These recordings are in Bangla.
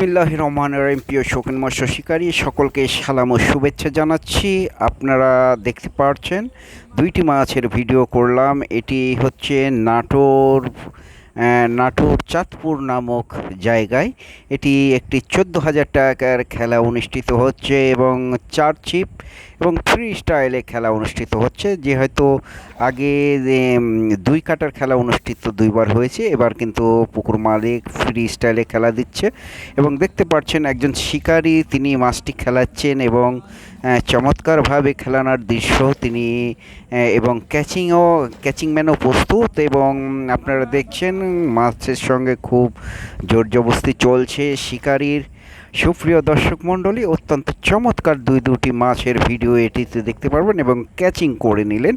বিসমিল্লাহ রহমান রহিম। প্রিয় শৌখিন মৎস্য শিকারী, সকলকে সালাম ও শুভেচ্ছা জানাচ্ছি। আপনারা দেখতে পাচ্ছেন দুইটি মাছের ভিডিও করলাম। এটি হচ্ছে নাটোর নাটোর চাঁদপুর নামক জায়গায়। এটি একটি চোদ্দ হাজার টাকার খেলা অনুষ্ঠিত হচ্ছে এবং চার চিপ এবং ফ্রি স্টাইলে খেলা অনুষ্ঠিত হচ্ছে যে হয়তো আগে দুই কাটার খেলা অনুষ্ঠিত দুইবার হয়েছে, এবার কিন্তু পুকুর মালিক ফ্রি স্টাইলে খেলা দিচ্ছে এবং দেখতে পাচ্ছেন একজন শিকারী, তিনি মাছটি খেলাচ্ছেন এবং চমৎকারভাবে খেলানোর দৃশ্য তিনি এবং ক্যাচিংও ক্যাচিংম্যানও প্রস্তুত এবং আপনারা দেখছেন মাছের সঙ্গে খুব জোর জবস্তি চলছে শিকারীর। সুপ্রিয় দর্শক মণ্ডলী, অত্যন্ত চমৎকার দুই দুটি মাছের ভিডিও এটিতে দেখতে পারবেন এবং ক্যাচিং করে নিলেন।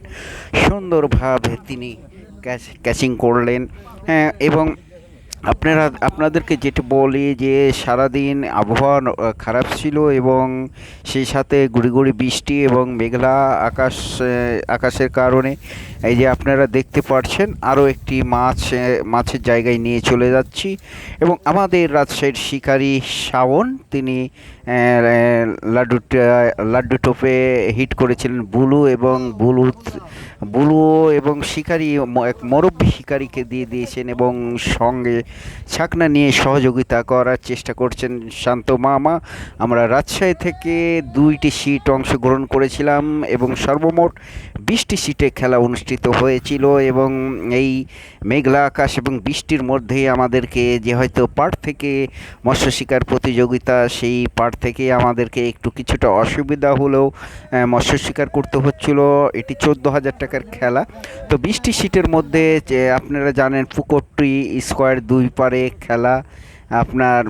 সুন্দরভাবে তিনি ক্যাচ করলেন হ্যাঁ এবং আপনারা, আপনাদেরকে যেটা বলি যে সারাদিন আবহাওয়া খারাপ ছিল এবং সেই সাথে গুড়ি বৃষ্টি এবং মেঘলা আকাশ আকাশের কারণে এই যে আপনারা দেখতে পাচ্ছেন আরও একটি মাছ মাছের জায়গায় নিয়ে চলে যাচ্ছি এবং আমাদের রাজশাহীর শিকারি শাওন, তিনি লাড্ডু লাড্ডু টোপে হিট করেছিলেন বুলু এবং বুলু বুলু এবং শিকারি এক মুরব্বী শিকারীকে দিয়ে দিয়েছেন এবং সঙ্গে ছাকনা নিয়ে সহযোগিতা করার চেষ্টা করছেন শান্ত মামা। আমরা রাজশাহী থেকে দুইটি সিট অংশগ্রহণ করেছিলাম এবং সর্বমোট বিশটি সিটে খেলা অনুষ্ঠিত হয়েছিল এবং এই মেঘলা আকাশ এবং বৃষ্টির মধ্যেই আমাদেরকে যে হয়তো পাট থেকে মৎস্য শিকার প্রতিযোগিতা, সেই পাট থেকে আমাদেরকে একটু কিছুটা অসুবিধা হলেও মৎস্য শিকার করতে হচ্ছিল। এটি চোদ্দ হাজার টাকার খেলা। তো বৃষ্টি সিটের মধ্যে আপনারা জানেন পুকুরটি স্কোয়ার দুই পারে খেলা আপনার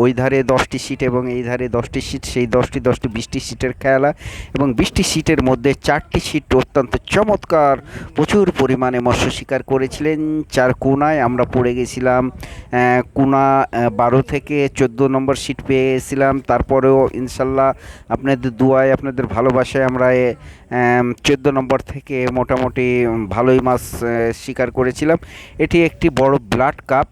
ওই ধারে দশটি সিট এবং এই ধারে দশটি সিট, সেই দশটি দশটি বৃষ্টি সিটের খেলা এবং বৃষ্টি সিটের মধ্যে চারটি সিট অত্যন্ত চমৎকার। প্রচুর পরিমাণে মৎস্য শিকার করেছিলেন চার কোনায়। আমরা পড়ে গেছিলাম কোনা বারো থেকে চোদ্দ নম্বর সিট পেয়েছিলাম। তারপরেও ইনশাল্লাহ আপনাদের দুয়ায়, আপনাদের ভালোবাসায় আমরা চোদ্দ নম্বর থেকে মোটামুটি ভালোই মাছ শিকার করেছিলাম। এটি একটি বড় ব্লাড কাপ।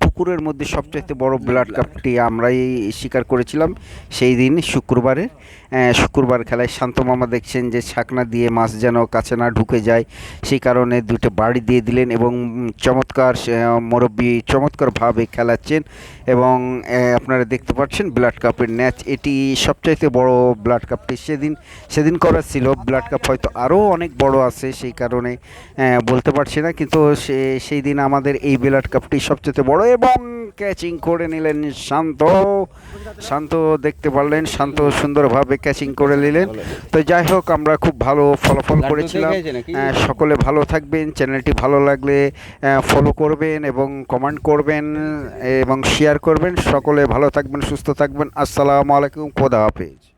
পুকুরের মধ্যে সবচাইতে বড় ব্লাড কাপটি আমরাই শিকার করেছিলাম। সেই দিন শুক্রবারে শুক্রবার খেলায় শান্ত মামা দেখছেন যে ছাকনা দিয়ে মাছ যেন কাছে না ঢুকে যায় সেই কারণে দুটো বাড়ি দিয়ে দিলেন এবং চমৎকার মুরব্বী চমৎকারভাবে খেলাচ্ছেন এবং আপনারা দেখতে পাচ্ছেন ব্লাড কাপের ম্যাচ। এটি সবচাইতে বড় ব্লাড কাপটি সেদিন সেদিন করা ছিল। ব্লাড কাপ হয়তো আরও অনেক বড় আছে সেই কারণে বলতে পারছি না। কিন্তু সে সেই দিন আমাদের এই ব্লাড কাপটি সবচেয়ে বড় এবং ক্যাচিং করে নিলেন শান্ত। শান্ত দেখতে পারলেন শান্ত সুন্দরভাবে ক্যাচিং করে নিলেন। তো যাই হোক আমরা খুব ভালো ফলাফল করেছিলাম? আহ, সকলে ভালো থাকবেন চ্যানেলটি ভালো লাগলে ফলো করবেন এবং কমেন্ট করবেন এবং শেয়ার করবেন। সকলে ভালো থাকবেন সুস্থ থাকবেন। আসসালামু আলাইকুম খোদা হাফেজ।